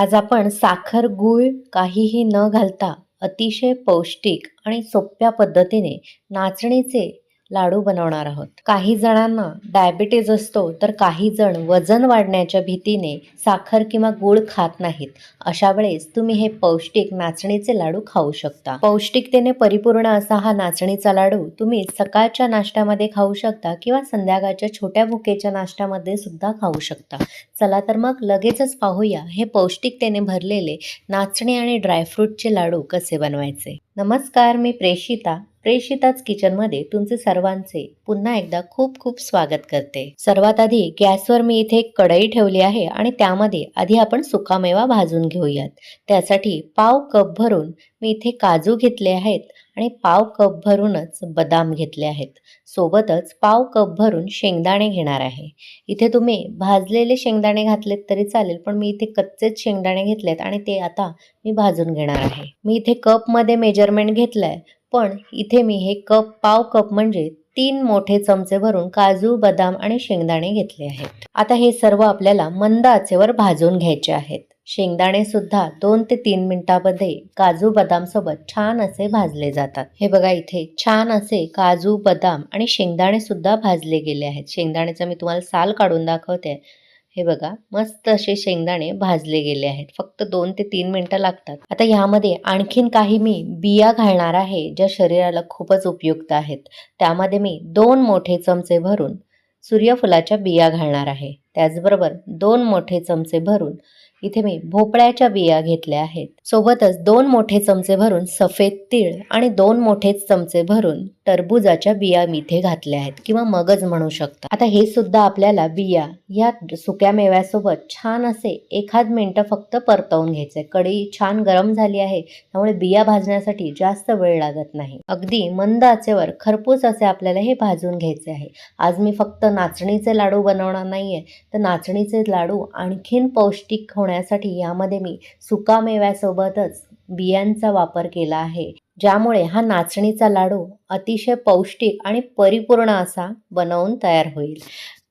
आज आपण साखर गूळ काहीही न घालता अतिशय पौष्टिक आणि सोप्या पद्धतीने नाचणीचे लाडू बनवणार आहोत. काही जणांना डायबिटीज असतो तर काही जण वजन वाढण्याच्या भीतीने साखर किंवा गूळ खात नाहीत. अशा वेळेस तुम्ही हे पौष्टिक नाचणीचे लाडू खाऊ शकता. पौष्टिकतेने परिपूर्ण असा हा नाचणीचा लाडू तुम्ही सकाळच्या नाश्त्यामध्ये खाऊ शकता किंवा संध्याकाळच्या छोट्या भुकेच्या नाश्त्यामध्ये सुद्धा खाऊ शकता. चला तर मग लगेचच पाहूया हे पौष्टिकतेने भरलेले नाचणी आणि ड्रायफ्रूटचे लाडू कसे बनवायचे. नमस्कार मी प्रेषिता प्रेषिताच किचनमध्ये तुमचे सर्वांचे पुन्हा एकदा खूप खूप स्वागत करते. सर्वात आधी गॅसवर मी इथे कढई ठेवली आहे आणि त्यामध्ये आधी आपण सुकामेवा भाजून घेऊयात. त्यासाठी पाव कप भरून मी इथे काजू घेतले आहेत आणि पाव कप भरूनच बदाम घेतले आहेत. सोबतच पाव कप भरून शेंगदाणे घेणार आहे. इथे तुम्ही भाजलेले शेंगदाणे घातलेत तरी चालेल पण मी इथे कच्चेच शेंगदाणे घेतलेत आणि ते आता मी भाजून घेणार आहे. मी इथे कपमध्ये मेजरमेंट घेतलं आहे पण इथे मी हे कप पाव कप म्हणजे तीन मोठे चमचे भरून काजू बदाम आणि शेंगदाणे घेतले आहेत. आता हे सर्व आपल्याला मंद आचेवर भाजून घ्यायचे आहेत. शेंगदाणे सुद्धा दोन ते तीन मिनिटांमध्ये काजू बदाम सोबत छान असे भाजले जातात. हे बघा इथे छान असे काजू बदाम आणि शेंगदाणे सुद्धा भाजले गेले आहेत. शेंगदाण्याचं मी तुम्हाला साल काढून दाखवते. हे बघा मस्त असे शेंगदाणे भाजले गेले आहेत. फक्त दोन ते तीन मिनटं लागतात. आता ह्यामध्ये आणखीन काही मी बिया घालणार आहे ज्या शरीराला खूपच उपयुक्त आहेत. त्यामध्ये मी दोन मोठे चमचे भरून सूर्यफुलाच्या बिया घालणार आहे. त्याचबरोबर दोन मोठे चमचे भरून इथे मी भोपळ्याच्या बिया घेतल्या आहेत. सोबतच दोन मोठे चमचे भरून सफेद तीळ आणि दोन मोठे चमचे भरून टरबुजाच्या बिया मी इथे घातल्या आहेत किंवा मगज म्हणू शकता. आता हे सुद्धा आपल्याला बिया या सुक्या मेव्यासोबत छान असे एखाद मिनटं फक्त परतवून घ्यायचे. कढई छान गरम झाली आहे त्यामुळे बिया भाजण्यासाठी जास्त वेळ लागत नाही. अगदी मंद आचेवर खरपूस असे आपल्याला हे भाजून घ्यायचे आहे. आज मी फक्त नाचणीचे लाडू बनवणार नाहीये तर नाचणीचे लाडू आणखीन पौष्टिक होण्यासाठी यामध्ये मी सुकामेव्यासोबतच बियांचा वापर केला आहे. ज्यामुळे हा नाचणीचा लाडू अतिशय पौष्टिक आणि परिपूर्ण असा बनवून तयार होईल.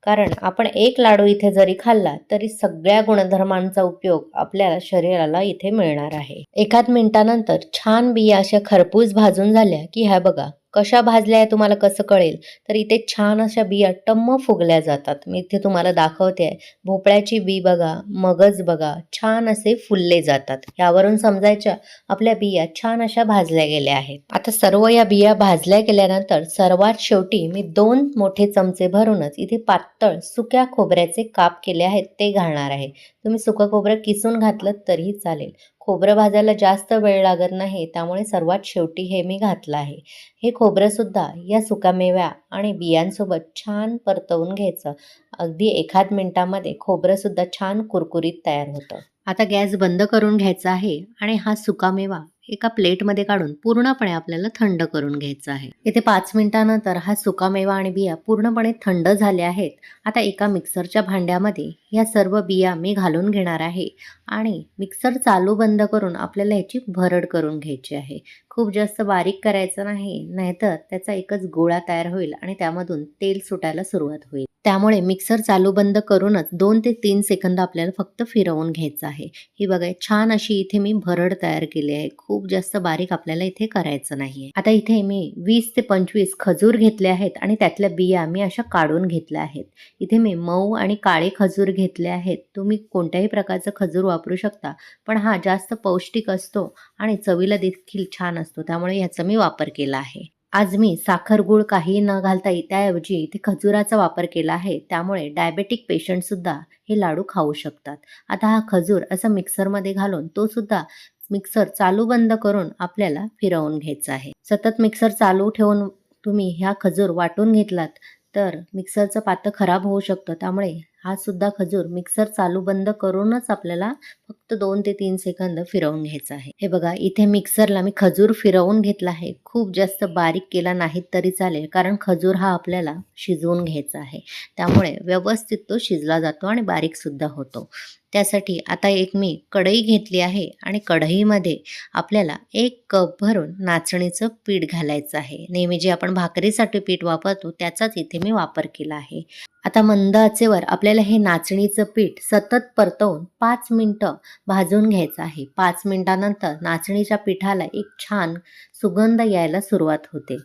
कारण आपण एक लाडू इथे जरी खाल्ला तरी सगळ्या गुणधर्मांचा उपयोग आपल्याला शरीराला इथे मिळणार आहे. एकाच मिनिटानंतर छान बिया अशा खरपूस भाजून झाल्या की ह्या बघा. कशा भाजल्या आहे तुम्हाला कसं कळेल? तर इथे छान अशा बिया टम्म फुगल्या जातात. मी इथे तुम्हाला दाखवते आहे. भोपळ्याची बी बघा मगज बघा छान असे फुलले जातात. यावरून समजायच्या आपल्या बिया छान अशा भाजल्या गेल्या आहेत. आता सर्व या बिया भाजल्या गेल्यानंतर सर्वात शेवटी मी दोन मोठे चमचे भरूनच इथे पातळ सुक्या खोबऱ्याचे काप केले आहेत. ते घालणार आहे. तुम्ही सुकं खोबरं किसून घातलं तरीही चालेल. खोबरं भाजायला जास्त वेळ लागत नाही त्यामुळे सर्वात शेवटी हे मी घातलं आहे. हे खोबरंसुद्धा या सुकामेव्या आणि बियांसोबत छान परतवून घ्यायचं. अगदी एखाद मिनटामध्ये खोबरंसुद्धा छान कुरकुरीत तयार होतं. आता गॅस बंद करून घ्यायचा आहे आणि हा सुकामेवा एका प्लेटमध्ये काढून पूर्णपणे आपल्याला थंड करून घ्यायचं आहे. इथे पाच मिनिटानंतर हा सुकामेवा आणि बिया पूर्णपणे थंड झाल्या आहेत. आता एका मिक्सरच्या भांड्यामध्ये या सर्व बिया मी घालून घेणार आहे आणि मिक्सर चालू बंद करून आपल्याला ह्याची भरड करून घ्यायची आहे. खूप जास्त बारीक करायचं नाही नाहीतर त्याचा एकच गोळा तयार होईल आणि त्यामधून तेल सुटायला सुरुवात होईल. त्यामुळे मिक्सर चालू बंद करूनच दोन ते तीन सेकंद आपल्याला फक्त फिरवून घ्यायचं आहे. ही बघा छान अशी इथे मी भरड तयार केली आहे. खूप जास्त बारीक आपल्याला इथे करायचं नाहीये. आता इथे मी वीस ते पंचवीस खजूर घेतले आहेत आणि त्यातल्या बिया मी अशा काढून घेतल्या आहेत. इथे मी मऊ आणि काळे खजूर घेतले आहेत. तुम्ही कोणत्याही प्रकारचं खजूर वापरू शकता पण हा जास्त पौष्टिक असतो आणि चवीला देखील छान असतो. त्यामुळे ह्याचा मी वापर केला आहे. आज मी साखर गुळ काही न घालता त्याऐवजी इथे खजुराचा वापर केला आहे. त्यामुळे डायबेटिक पेशंटसुद्धा हे लाडू खाऊ शकतात. आता हा खजूर असं मिक्सरमध्ये घालून तो सुद्धा मिक्सर चालू बंद करून आपल्याला फिरवून घ्यायचा आहे. सतत मिक्सर चालू ठेवून तुम्ही ह्या खजूर वाटून घेतलात तर मिक्सरचं पातं खराब होऊ शकतं. त्यामुळे हा सुद्धा खजूर मिक्सर चालू बंद करूनच आपल्याला फक्त दोन ते तीन सेकंद फिरवून घ्यायचं आहे. हे बघा इथे मिक्सरला मी खजूर फिरवून घेतला आहे. खूप जास्त बारीक केला नाहीत तरी चालेल कारण खजूर हा आपल्याला शिजवून घ्यायचा आहे. त्यामुळे व्यवस्थित तो शिजला जातो आणि बारीकसुद्धा होतो. त्यासाठी आता एक मी कढई घेतली आहे आणि कढईमध्ये आपल्याला एक कप भरून नाचणीचं पीठ घालायचं आहे. नेहमी जे आपण भाकरीसाठी पीठ वापरतो त्याचाच इथे मी वापर केला आहे. आता मंद आचेवर आपल्याला हे नाचणीचं पीठ सतत परतवून पाच मिनटं भाजून घ्यायचं आहे. पाच मिनटानंतर नाचणीच्या पिठाला एक छान सुगंध यायला सुरुवात होते.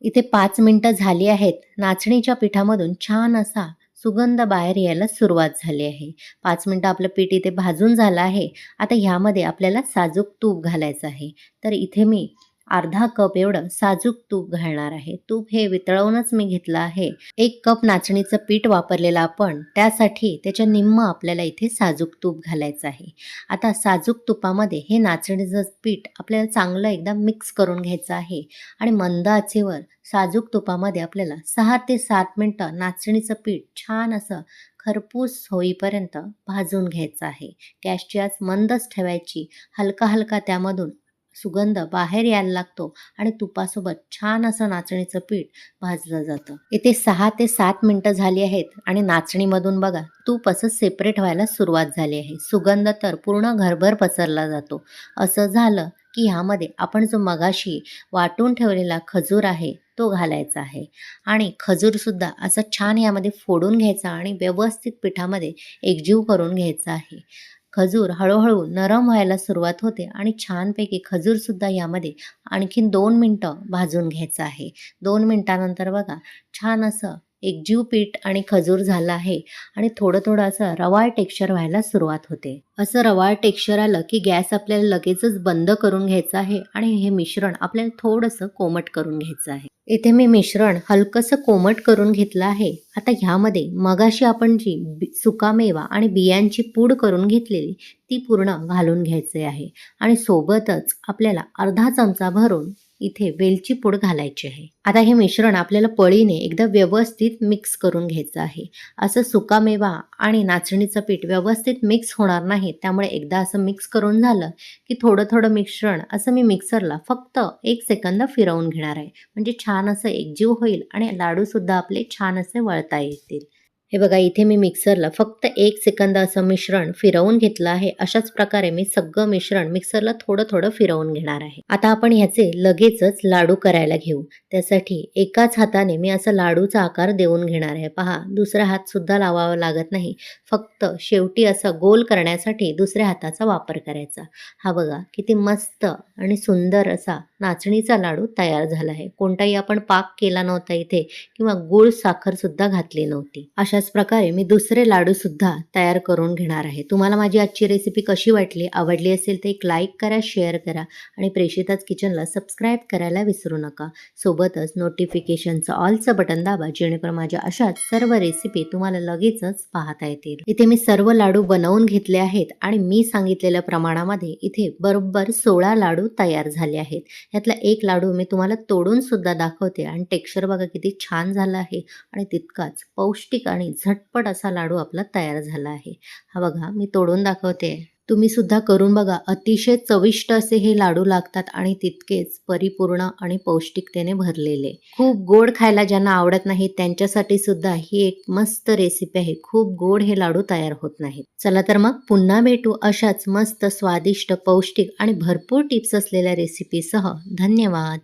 इथे पाच मिनटं झाली आहेत. नाचणीच्या पिठामधून छान असा सुगंध बाहेर यायला सुरुवात झाली आहे. पाच मिनटं आपलं पीठ इथे भाजून झालं आहे. आता ह्यामध्ये आपल्याला साजूक तूप घालायचं आहे. तर इथे मी अर्धा कप एवढं साजूक तूप घालणार आहे. तूप हे वितळवूनच मी घेतलं आहे. एक कप नाचणीचं पीठ वापरलेलं आपण त्यासाठी त्याच्या निम्म आपल्याला इथे साजूक तूप घालायचं आहे. आता साजूक तुपामध्ये हे नाचणीचं पीठ आपल्याला चांगलं एकदा मिक्स करून घ्यायचं आहे आणि मंद आचेवर साजूक तुपामध्ये आपल्याला सहा ते सात मिनटं नाचणीचं पीठ छान असं खरपूस होईपर्यंत भाजून घ्यायचं आहे. गॅसची आज मंदच ठेवायची. हलका हलका त्यामधून सुगंध बाहेर यायला लागतो आणि तुपासोबत छान असं नाचणीचं पीठ भाजलं जातं. इथे सहा ते सात मिनटं झाली आहेत आणि नाचणीमधून बघा तूप असं सेपरेट व्हायला सुरुवात झाली आहे. सुगंध तर पूर्ण घरभर पसरला जातो. असं झालं की ह्यामध्ये आपण जो मगाशी वाटून ठेवलेला खजूर आहे तो घालायचा आहे. आणि खजूरसुद्धा असं छान यामध्ये फोडून घ्यायचा आणि व्यवस्थित पिठामध्ये एकजीव करून घ्यायचा आहे. खजूर हळूहळू नरम व्हायला सुरुवात होते आणि छानपैकी खजूरसुद्धा यामध्ये आणखीन दोन मिनटं भाजून घ्यायचं आहे. दोन मिनटानंतर बघा छान असं एकजीव पीठ आणि खजूर झालं आहे आणि थोडं थोडं असं रवाळ टेक्स्चर व्हायला सुरुवात होते. असं रवाळ टेक्स्चर आलं की गॅस आपल्याला लगेचच बंद करून घ्यायचं आहे आणि हे मिश्रण आपल्याला थोडंसं कोमट करून घ्यायचं आहे. इथे मी मिश्रण हलकंसं कोमट करून घेतलं आहे. आता ह्यामध्ये मगाशी आपण जी बी सुकामेवा आणि बियांची पूड करून घेतलेली ती पूर्ण घालून घ्यायचे आहे. आणि सोबतच आपल्याला अर्धा चमचा भरून इथे वेलची पूड घालायची आहे. आता हे मिश्रण आपल्याला पळीने एकदा व्यवस्थित मिक्स करून घ्यायचं आहे. असं सुकामेवा आणि नाचणीचं पीठ व्यवस्थित मिक्स होणार नाही. त्यामुळे एकदा असं मिक्स करून झालं की थोडं थोडं मिश्रण असं मी मिक्सरला फक्त एक सेकंद फिरवून घेणार आहे. म्हणजे छान असं एकजीव होईल आणि लाडूसुद्धा आपले छान असे वळता येतील. हे बघा इथे मी मिक्सरला फक्त एक सेकंद असं मिश्रण फिरवून घेतलं आहे. अशाच प्रकारे मी सगळं मिश्रण मिक्सरला थोडं थोडं फिरवून घेणार आहे. आता आपण ह्याचे लगेचच लाडू करायला घेऊ. त्यासाठी एकाच हाताने मी असं लाडूचा आकार देऊन घेणार आहे. पहा दुसरा हात सुद्धा लावावा लागत नाही. फक्त शेवटी असं गोल करण्यासाठी दुसऱ्या हाताचा वापर करायचा. हा बघा किती मस्त आणि सुंदर असा नाचणीचा लाडू तयार झाला आहे. कोणताही आपण पाक केला नव्हता इथे किंवा गुळ साखर सुद्धा घातली नव्हती. अशा अशाच प्रकारे मी दुसरे लाडूसुद्धा तयार करून घेणार आहे. तुम्हाला माझी आजची रेसिपी कशी वाटली आवडली असेल तर एक लाईक करा शेअर करा आणि प्रेषिताच किचनला सबस्क्राईब करायला विसरू नका. सोबतच नोटिफिकेशनचं ऑलचं बटन दाबा जेणेकरून माझ्या अशाच सर्व रेसिपी तुम्हाला लगेचच पाहता येतील. इथे मी सर्व लाडू बनवून घेतले आहेत आणि मी सांगितलेल्या प्रमाणामध्ये इथे बरोबर सोळा लाडू तयार झाले आहेत. यातला एक लाडू मी तुम्हाला तोडून सुद्धा दाखवते आणि टेक्स्चर बघा किती छान झालं आहे आणि तितकाच पौष्टिक आणि आणि झटपट असा लाडू आपला तयार झाला आहे. हा बघा मी तोडून दाखवते. तुम्ही सुद्धा करून बघा अतिशय चविष्ट असे हे लाडू लागतात आणि तितकेच परिपूर्ण आणि पौष्टिकतेने भरलेले. खूप गोड खायला ज्यांना आवडत नाही त्यांच्यासाठी सुद्धा ही एक मस्त रेसिपी आहे. खूप गोड हे लाडू तयार होत नाहीत. चला तर मग पुन्हा भेटू अशाच मस्त स्वादिष्ट पौष्टिक आणि भरपूर टिप्स असलेल्या रेसिपीसह धन्यवाद!